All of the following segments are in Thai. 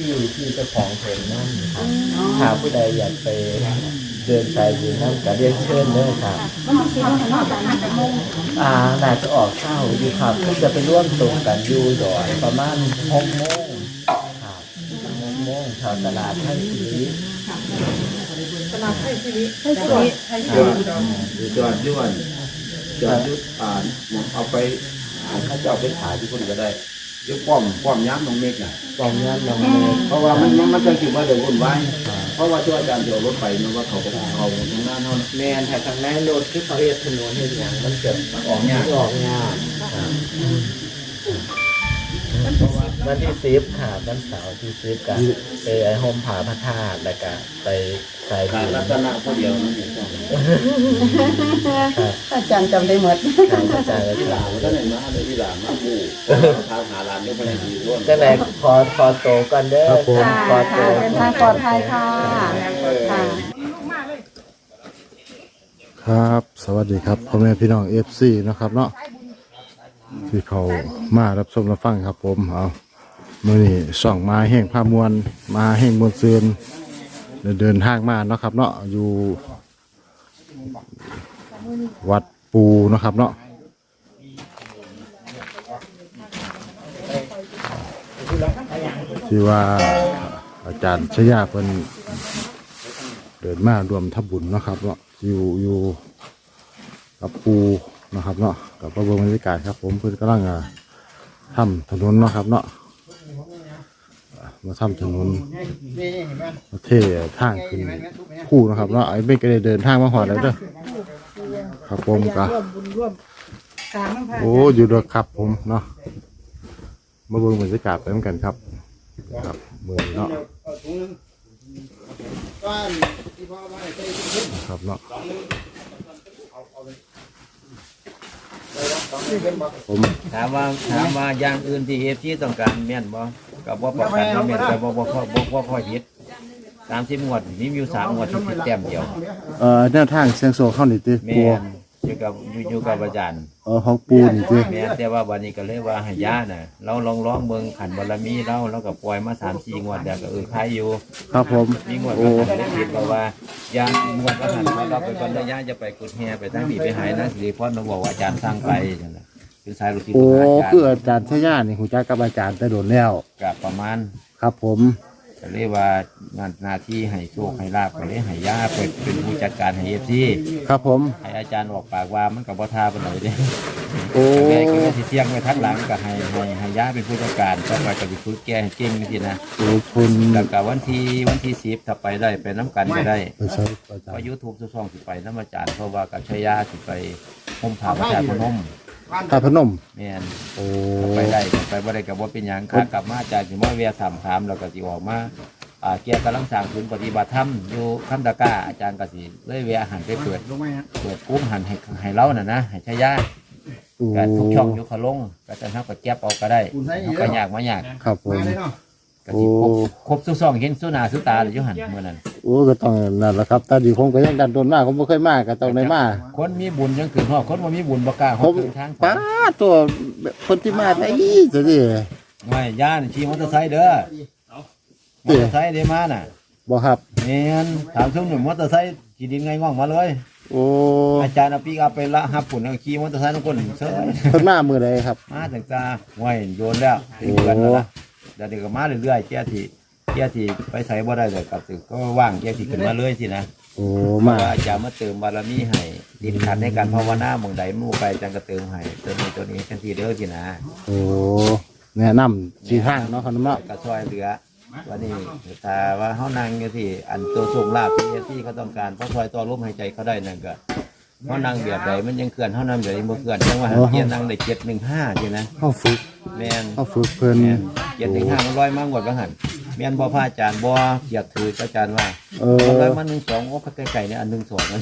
ที่ที่เจ้าของเพจนั่นครับถ้าผู้ใดอยากไปเดินสายบุญนั่นก็เรียนเชิญเลยครับมันมีสีมันนอกจากมันจะมงอ่าน่าจะออกเช้าอยู่ครับก็จะไปร่วมตรงกันอยู่ดอนประมาณหกโมงครับหกโมงแถวตลาดไทยศรีตลาดไทยชีวิตไทยชีวิตไทยชีจอวิดตอยู่จอดอยวนจอดอยุดอ่านเอาไปอ่าเขาจะเอาไปขายที่คนก็ได้ ยกป้อมป้อมย้ำน้องเมฆน่ะกองงานลงเมฆเพราะว่ามันมันมันจะคิดว่าเดี๋ยววุ่นวายเพราะว่าช่วยอาจารย์เดี๋ยวรถไปมันว่าเขาก็เขาทางด้านเขาน่ะแมนแต่ทางแม่รถที่เขาเรียกถนนเห็นอย่างมันเกิดออกยาก ออกงานครับ วันที่สิบค่ะวันเสาร์ที่สิบกันไปไอโฮมผาพระธาตุแล้วก็ไปใส่การบุญลักษณะเขาเดียวนั่นเองครับครับอาจารย์จำได้หมดทางอาจารย์ที่หคลารับนก็เลยมาเลยที่หลานมาบูทางหาหลานเดี๋ยวไปดีร่วมก็ไหนขอขอโตวกันเด้อครับผมขอโตค่ะว เดินทางปลอดภัยค่ะค่ะ ครับสวัสดีครับพ่อแม่พี่น้องเอฟซีนะครับเนาะที่เขามารับชมรับฟังครับผมเอาเมื่อนี้ส่องมาแห่งผ้ามวลมาแห่งมวลเสือนเดินเดินทางมาเนาะครับเนาะอยู่ วัดปูเนาะครับเนาะที่ว่าอาจารย์ชยาเพิ่นเดินมารวมทับบุญเนาะครับเนาะอยู่อยู่กับปูนะครับเนาะกับพระบรมบรรยากาศครับ ผมเพิ่นกำลังทำถนนเนาะครับเนาะ มาทำถนนมาเททางขึ้นผู้นะครับเนาะไอ้ไม่ก็ได้เดินทางมาหอดแล้วเด้อครับผมก็ร่วมบุญร่วมสร้างน้ำพระโอ้อยู่ด้วยครับผมเนาะมาเบิ่งบรรยากาศไปเหมือนกันครับ ครับเมืองเนาะนะครับเนาะผมถามว่าถามว่าอย่างอื่นที่เอฟซีต้องการแม่นบ่ กับว่าประกันว่าแม่นกับบ่บ่บ่บ่บ่ค่อยผิดสามสิบงวดนี่มีอยู่สามงวดที่ผิดแต้มเดียวเอ่อแนวทางเสียงโซเข้านี่ติแม่ปูนอยู่กับอยู่อยู่กับอาจารย์เออของปูนี่ติแม่นแต่ว่าวันนี้ก็เลยว่าให้ยาน่ะ เราลองร้องเบิ่งขันบารมีเราเราก็ปล่อยมาสามสี่งวดแล้วก็เออใครอยู่ ครับผม มีงวดโอ้ก็หันได้ผิดเพราะว่าย่างวดก็หันเราไปก่อนระยะจะไปกุดแฮไปทั้งผีไปหายนะสิริพรเราบอกว่าอาจารย์สร้างไปนั่นแหละ คือสายลูกศิษย์โอ้ลูกหาอาจารย์คืออาจารย์ชยานี่หูจักกับอาจารย์แต่โดนแล้ว กับประมาณครับ ผมก็เรียกว่างานหน้าที่ให้โชคให้ลาบก็เลยให้ย่าเป็นเป็นผู้จัดการให้เอฟซีครับผม ให้อาจารย์ออกปากว่ามันกับบ่ทาเป็นไหนเด้โอ้แกก็เลยสิเที่ยงไว้ทักหลังก็ให้ให้ให้ย่าเป็นผู้จัดการต่อไปก็สิฝึกแกให้เก่งนี่สินะโอ้คุณแล้วก็วันที่วันที่สิบถ้าไปได้ไปน้ำกันก็ได้ ไปใช้อาจารเพราะย์ยูทูบทุกช่องสิไปน้ำอาจารย์เพราะว่ากับชายาสิไปห่มผ้าพระธาตุพนม พระพนม แม่นโอ้ไปได้ไปบ่ได้กับว่าเป็นหยังค่ากลับมาอาจารย์สิมาเวียถามถามแล้วก็สิออกมาอ่าเกี่ยวกับลังสร้างศูนย์ปฏิบัติธรรมอยู่คำตะกร้าอาจารย์ก็สิเลยเวียหันไปเปิดเปิดกุ้งหันให้ให้เล่าน่ะนะให้ชายาโอ้ก็ทุกช่องอยู่เขาลงก็จะเฮาก็เก็บเอาก็ได้เฮาก็ยากมายากครับผมก็สิครบครบทุกช่องเห็นสุหน้าสุตาเลยอยู่หั่นมื้อนั้น โอ้ก็ต้องนั่นแหละครับตาดีคงก็ยังดันโดนมากผมไม่เคยมากก็ต้องได้มาคนมีบุญยังขึ้นฮอดคนบ่มีบุญบ่กล้าผฮอดมถึงทางป้าตัวคนที่มาได้จะดิไม่ย่านขี่มอเตอร์ไซค์เด้อมอเตอร์ไซค์เด้มาน่ะบอกครับ แม่นถามซุ่มหนุ่มมอเตอร์ไซค์ขี่ดินไงง่องมาเลย โอ้อาจารย์เอาปีกอัพไปละหับปุ่นเอาขี่มอเตอร์ไซค์ทุกคนเซ้ยเพิ่นมามือใดครับ มาถึงตาห้วยโยนแล้วถึงเดือนแล้วนะเดี๋ยวเด็กก็มาเรื่อยๆแก่ที่ แก่ที่ไปใส่บ่ได้เลยกับตึกก็ว่างแก่ที่ขึ้นมาเลยสินะโอ้เพมาราะว่าอาจารย์มาเติมบารมีให้ติดขัดในการภาวนาหมองใดหมู่ไปอาจารย์ก็เติมให้เติมในตัวนี้ทันทีเด้อสินะโอ้แนะนำสีทางเนาะครับเนาะก็ช่วยเหลือวันนี้ถ้าว่าเขานั่งอยู่ที่อันตัวสูงลาบที่ที่เขาต้องการเพราะช่วยตัวลมหายใจเขาได้นั่นก็เขานั่งแบบใดมันยังเคลื่อนเขานั่งแบบใดบ่เคลื่อนจังว่าเกียร์นั่งได้เจ็ดหนึ่งห้าใช่ไหมเข้าฝึกแมนเข้าฝึกเพิ่น แมนเจ็ดหนึ่งห้ามันลอยมาหมดว่าหัน แมนบ่พระอาจารย์บ่เกียรติถืออาจารย์ว่าเอมันลออยมาหนึ่งสองโอ้พักไก่ๆเนี่ยอันหนึ่งสองมัน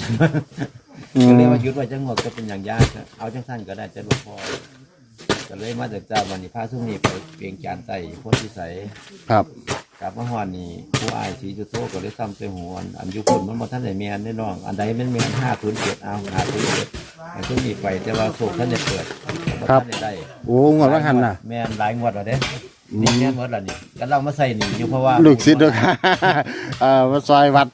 อืมก็เรียกว่ายุดไว้จังหวดก็เป็นอย่างยากนะเอาจังสั้นก็ได้จะหลวงพ่อก็เลยมาจากเจ้าวันนี้พระสุ่มนี้ไปเปลียงจานไต่พ้นที่ใสครับ กลับมาฮอดนี่ผู้อายสีจุดโตก็เลยซ้ำใส่หัวอันอันอยุคนมันบ่ท่านได้แม่นแน่นอนอันใดมันแม่นห้าศูนย์เจ็ดเอาห้าศูนย์เจ็ด อันที่มีไปแต่ว่าโศกท่านได้เปิดบ่ท่านได้ได้โอ้งวดว่าหันน่ะ แม่นหลายงวดแล้วเด้นี่แม่นหมดล่ะนี่ก็เรามาใส่นี่อยู่เพราะว่าลูกศิษย์ด้วยครับเอ่อมาซอยวัด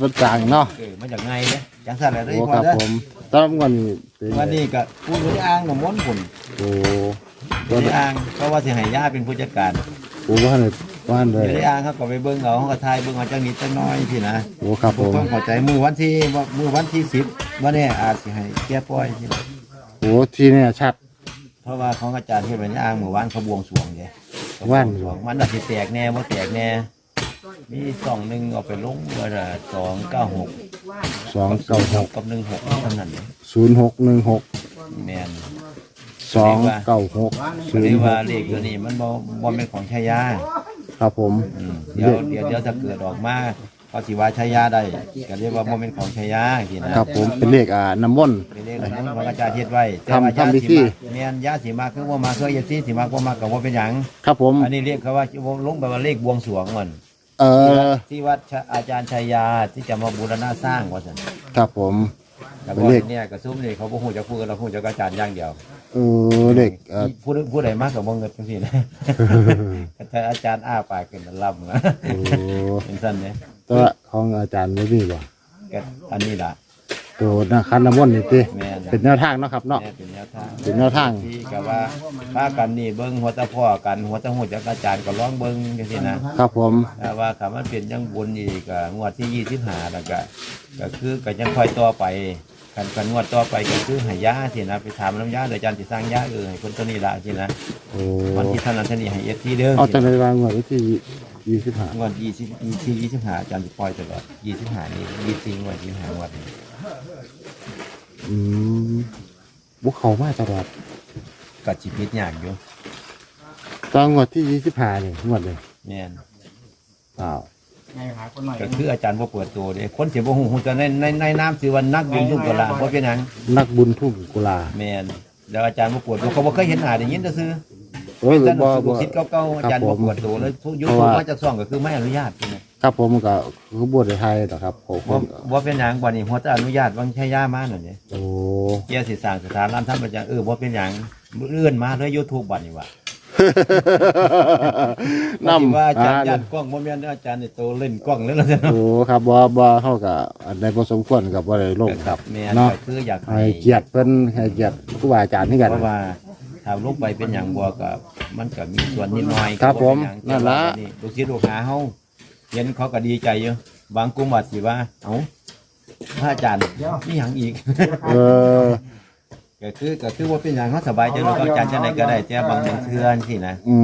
วัดจางเนาะเออมาจากไงเด้จังซั่นแหละเด้โอ้พคอรับเด้อผมตอนวันนี้เป็นวันนี้ก็ผู้อยู่ในอ่างน้ำมนต์พุ่นโอ้อยู่ในอ่างเพราะว่าสิให้ย่าเป็นผู้จัดการโหว่าเลย ว่าเลอยยู่ในอ่างเขาก็ไปเบิ่งเอาเขาก็ทายเบิ่งเอาจังนิดจังน้อยพี่นะโอ้ครับผมต้องเข้าใจมือวันที่ว่ามือวันที่10ว่าเนี่ยอาจสิให้แก้ปล่อยพี่นะโอ้ทีเนี่ยชัด เพราะว่าของอาจารย์ที่เป็นในอ่างเมื่อวานเขาบวงสรวงไงว่าน บวงมันอาจสิแตกแน่บ่แตกแน่มีสองหนึ่งเอาไปลงว่าสองเก้าหกสองเก้าหกกับหนึ่งหกเท่านั้นศูนย์หกหนึ่งหกแมนสองเก้าหกศูก็นเรียย์กหว่ากเลขตัวนี้มันบ่บ่เป็นของชายา ครับผมอืมเดี๋ยวเดี๋ยวเดี๋ยวถ้าเกิดออกมาเขาสิว่าชายาได้ก็เรียกว่าบ่เป็นของชายาสินะครับผมเป็นเลขอ่าน้ำมนต์เป็นเลขของพระอาจารย์เฮ็ดไว้ทำว่าทำพิธีแม่นยาสิมาคือบ่มาคือเอฟซีสิมาบ่มาก็บ่เป็นหยังครับผม อันนี้เรียกเขาว่าลงไปว่าเลขบวงสรวงมันเอ่อที่วัดชะอาจารย์ชัยยาที่จะมาบูรณะสร้างว่าสัน ครับผมแล้วเป็ก็นเลขเนี่ยกระซุ้มนี่เขาบ่ฮู้จะพูดกันเราฮู้จะกอาจารย์อย่างเดียว เออเลขเอ่อพูดพูดใดมากกับบ่เงินจังซี่นะ แต่อาจารย์อ้าปากขึ้นแล้วล่ำนะโอ้เป็นซั่นเนี่ยตัวของอาจารย์ไม่มีบ่ก็อันนี้ล่ะตัวนะคันน้ำมนต์นี่ติแม่นเป็นแนวทางเนาะครับเนาะแม่เป็นแนวทางเป็นแนวทาง ที่ก็ว่าพากันนี่เบิ่งหัวตะพ่อกันหัวตะฮู้จักอาจารย์ก็ร้องเบิ่งจังซี่นะ ครับผม ถ้าว่าคำมันเป็นจังบุญอีกก็งวดที่25แล้วก็ก็คือก็ยังค่อยต่อไป กันกันงวดต่อไปก็คือให้ยาสินะไปถามน้ำยาเดี๋ยวอาจารย์สิสร้างยาเออให้คนตัวนี้ละสินะโอ้วันที่เท่านั้นเท่านี้ให้เอฟซีเด้อเอาจังได๋วางไว้ที่ยี่สิบห้างวดยี่สิบยี่สิบยี่สิบห้าอาจารย์จะปล่อยตลอดยี่สิบห้านี่ยี่สิบงวดยี่สิบห้างวดนี่อืมบุกเขามาตลอดก็จิตพิษยากอยู่ตอนงวดที่ยี่สิบห้านี่งวดเลยแม่นอ้าว ก็คืออาจารย์บ่เปิดตัวเด้คนสิบ่ฮู้ฮู้แต่ในในในน้ำสิวันนักบุญทุกกะลาบ่เป็นหยังนักบุญทุ่งกุลาแม่นแล้วอาจารย์บ่เปิดตัวเขาบ่เคยเห็นหน้าได้ยินแต่ซื่อโอ้ยเป็นบ่แต่ลูบ่กศิษย์เก่าๆอาจารย์บ่เปิดตัวเลยทุกยุคเพราะว่ามาจากซ่องก็คือไม่อนุญาตนี่นะครับผมก็คือบวชในไทยนะครับผมบ่บ่เป็นหยังบ่นี่หัวแต่อนุญาตวังใช้ยามานั่นนี่โอ้เกียรสิสร้างสถานร้านทำประจังเออบ่เป็นหยังเลื่อนมาเลย YouTube บัดนี้ว่า นำว่าอาจารย์อ่ายันกล้องบ่แม่นอาจารย์นี่โตเล่นกล้องแล้วล่ะเนาะโอ้ครับบ่บ่เฮาก็อันใดบ่สมควรกับบ่ได้ลงครับแม่นเนาะก็คืออยากให้เกียรติเพิ่นให้เกียรติครูบาอาจารย์ที่กัน เพราะว่าถ้าลงไปเป็นหยังบ่ก็มันก็มีส่วนนิดหน่อยครับก็เป็นหยังผมนั่นล่ะ แต่ว่านี่ลูกศิษย์ลูกหาเฮาเห็นเขาก็ดีใจอยู่บางกลุ่มว่าสิว่าเอ้าพระอาจารย์มีหยังอีก เออ ก็คือก็คือว่าเป็นหยังเขาสบายใจแล้วก็อาจารย์จังไดก็ได้แต่บางบางเทื่อสินะอื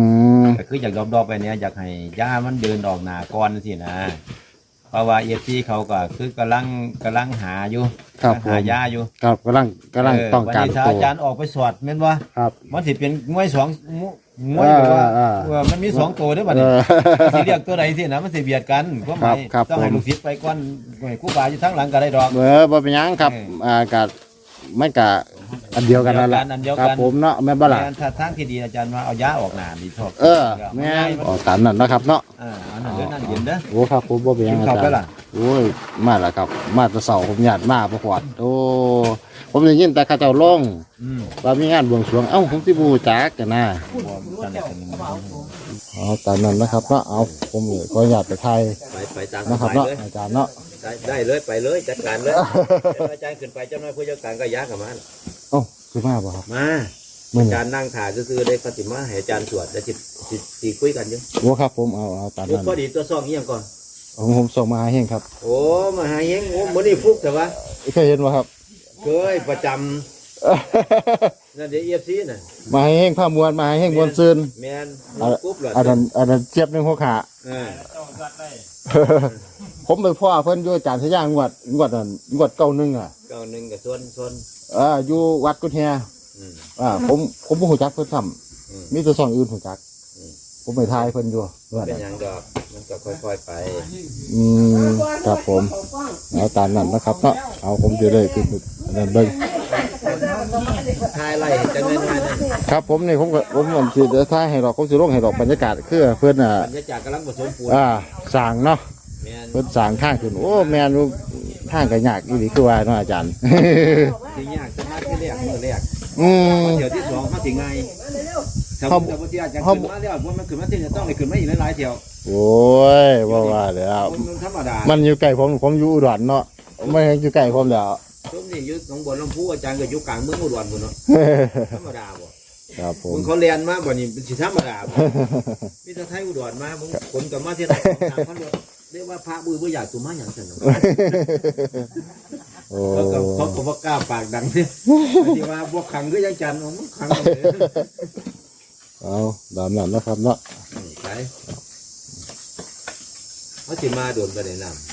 มก็คืออยากดอกๆไปเนี่ยอยากให้ย่ามันเดินออกหน้าก่อนสินะเพราะว่าเอฟซีเขาก็คือกำลังกำลังหาอยู่ครับผหามยาอยู่ครับกำลังกำลังต้องการเวันนี้ถ้าตัอาวจารย์ออกไปสวดแม่นว่าครับ มันสิเป็นงวยสองงวยแบบว่าอ่าอ่าว่ามันมีสองตัวได้อบัดนี้เออสิเรียกตัวใดสินะมันสิเบียดกันก็หมายครับต้องให้ผม ลูกศิษย์ไปก่อนให้ครูบาอยู่ทั้งหลังก็ได้ดอก เออบ่เป็นหยังครับเอออ่าก็มันก็ อันเดียวกันนั่นแหละอันเดียวคกันรับผมเนาะแม่นบ่ล่ะแม่นถ้าทางที่ดีอาจารย์ว่าเอายาออกหน้าดีชอบเออแม่นออกตามนั้นนะครับเนาะอ่าอันนั้นเดี๋ยวนั่นเย็นเด้อ โอ้ครับผมบ่เป็นหยังกินอาข้าวจารไปย์ล่ะโอ้ยมาแล้วครับ มาแตะเสาผมญาติมาประกวดโอ้ผมได้ยินแต่เข้าเจ้าลงอืมว่ามีงานบวงสรวงเอ้าผมสิบูจักกันนะบ่ท่านได้เป็นมันเอาตามนั้นนะครับเนาะเอาผมเลยขออนุญาตไปไทยไปไปตามนะครับสเนาะบายเลยอาจารย์เนาะ ได้ได้เลยไปเลยจัดการเลยเดี๋ยวอาจารย์ขึ้นไปเจ้าน้อยผู้จัดการก็ยักกับมาล่ะเอ้าคือมาบ่ครับมามื้ออานี้จารย์นั่งถ่ายซื่อๆได้ปฏิมาให้อาจารย์สวดแล้วสิสิสิคุยกันอยู่โอ้ครับ ผมเอาเอาตามยุนั้นพอดีตัวซองเอียงก่อนผมผมส่งมาให้เฮงครับ โอ้มาหาเฮงโอ้มื้อนี้ฟุกแต่ว่าเคยเห็นบ่ครับเคยประจำนั่นเดี๋ยว EFC น่ะมาให้เฮงผ้ามวลมาให้เฮงบนซืนแม่นอะกรุ๊ปเหรออันนั้นอันนั้นเจี๊ยบหนึงหัวขา อ่าผมไปพ่อเพิ่นอยู่อาจารย์ทะย่างงวดงวดนั้นงวดเก้าหนึงอะเก้าหนึ่งกับส่วนส่วนอ่าอยู่วัดกุฎแฮอืม อ่า ผมผมบ่ฮู้จักเพิ่นซ้ำอืมมีแต่ซ่องอื่นฮู้จัก อืม ผมไปทายเพิ่นอยู่ว่าเป็นได้หยังดอกมันก็ค่อย ๆ ไป อืมครับผม เอาตามนั้นนะครับเนาะเอาผมจะได้ขึ้นอันนั้นเบิ่ง ทายไล่จังได๋หน่อยนะครับผมนี่ผมก็ผมมันสิจะทายให้ดอกผมสิลงให้ดอกบรรยากาศคือเพิ่นอะบรรยากาศกำลังผสมปูนอ่าสร้างเนาะแม่นเพิ่นสร้างทางขึ้นโอ้แม่นรู้ทางก็ยากอีหลีคือว่าเนาะอาจารย์สิยากสมาธิแรกมื้อแรกอืม เดี๋ยวที่สองเขาสิง่ายสมมติว่าที่อาจารย์ขึ้นมาแล้วว่ามันขึ้นมาที่จะต้องได้ขึ้นมาอีกหลายๆเที่ยวโอ้ยว่าว่าแล้ว มันธรรมดา มันอยู่ใกล้ผมผมอยู่อุดรเนาะไม่ให้อยู่ใกล้ผมแล้วช่วง นี้อยู่หนองบัวลำพูอาจารย์ก็อยู่กลางเมืองอุดรพุ่นเนาะธรรมดาบ่ครับผม มึงเขาเรียนมาบ่นี่เป็นสิธรรมดาบ่มีแต่ไทยอุดรมามึงขนกลับมาที่ไหนสามพันรถเรียกว่าพระบือบ่อยากตุมาหยังซั่นเนาะโอ้ เขาก็เขาก็บ่กล้าปากดังเนี่ยที่ว่าพวกขังก็ยังจันทร์มึงขังเอาเลยเอาตามนั้นนะครับเนาะใช่เขาสิมาโดนไปในน้ำ